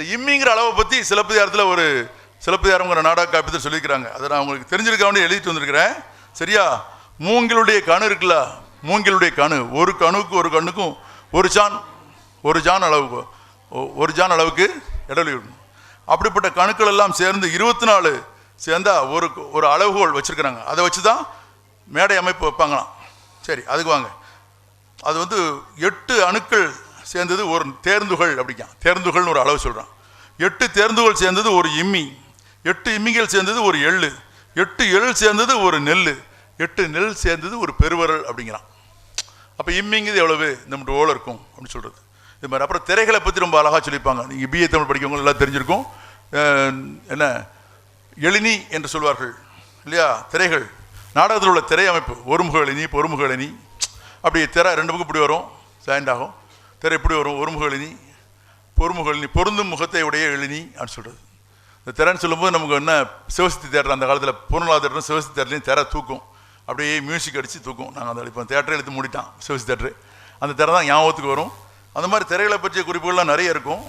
இந்த இம்மிங்கிற அளவை பற்றி சிலப்பதிகாரத்தில் ஒரு சிலப்பதிகாரங்கிற நாடக காப்பியத்தில் சொல்லியிருக்கிறாங்க. அதை நான் உங்களுக்கு தெரிஞ்சிருக்காமனு எழுதிட்டு வந்திருக்கிறேன். சரியா? மூங்கிலுடைய கணு இருக்குல்ல? மூங்கிலுடைய கணு. ஒரு கணுக்கு ஒரு கண்ணுக்கும் ஒரு ஜான் ஒரு ஜான் அளவுக்கு ஒரு ஜான் அளவுக்கு இடைவெளி அப்படிப்பட்ட கணுக்கள் எல்லாம் சேர்ந்து இருபத்தி நாலு சேர்ந்தா ஒரு ஒரு அளவுகோல் வச்சுருக்கிறாங்க. அதை வச்சு தான் மேடை அமைப்பு வைப்பாங்களாம். சரி அதுக்கு வாங்க. அது வந்து எட்டு அணுக்கள் சேர்ந்தது ஒரு தேர்ந்துகள் அப்படிக்கான். தேர்ந்துகள்னு ஒரு அளவு சொல்கிறான் எட்டு தேர்ந்துகள் சேர்ந்தது ஒரு இம்மி. எட்டு இம்மிகள் சேர்ந்தது ஒரு எள்ளு. எட்டு எள் சேர்ந்தது ஒரு நெல் எட்டு நெல் சேர்ந்தது ஒரு பெருவரல் அப்படிங்கிறான். அப்போ இம்மிங்கிறது எவ்வளவு? நம்மகிட்ட ஓல இருக்கும் அப்படின்னு சொல்கிறது இது மாதிரி. அப்புறம் திரைகளை பற்றி ரொம்ப அழகாக சொல்லியிருப்பாங்க. நீங்கள் பிஏ தமிழ் படிக்கவங்க எல்லாம் தெரிஞ்சிருக்கும். அஹ், என்ன? எழினி என்று சொல்வார்கள். இல்லையா? திரைகள். நாடகத்தில் உள்ள திரை அமைப்பு. ஒருமுக எழினி பொறுமுக எழினி அப்படி திரை ரெண்டு பக்கம் இப்படி வரும். ஜாயின்ட் ஆகும். திரை எப்படி வரும் ஒருமுக எழினி பொறுமுக பொருந்தும் முகத்தை உடைய எழினி அப்படின்னு சொல்கிறது இந்த திறன்னு சொல்லும்போது நமக்கு என்ன சிவசக்தி தேட்டர் அந்த காலத்தில் பூர்ணலா தேட்டரும் சிவசக்தி தேட்டர்லையும் திற தூக்கும். அப்படியே மியூசிக் அடித்து தூக்கும். நாங்கள் அந்த இப்போ தேட்டரை எடுத்து மூடிட்டான் சிவசக்தி தேட்டரு. அந்த திற தான் ஞாபகத்துக்கு வரும். அந்த மாதிரி திரைகளை பற்றிய குறிப்புகள்லாம் நிறைய இருக்கும்.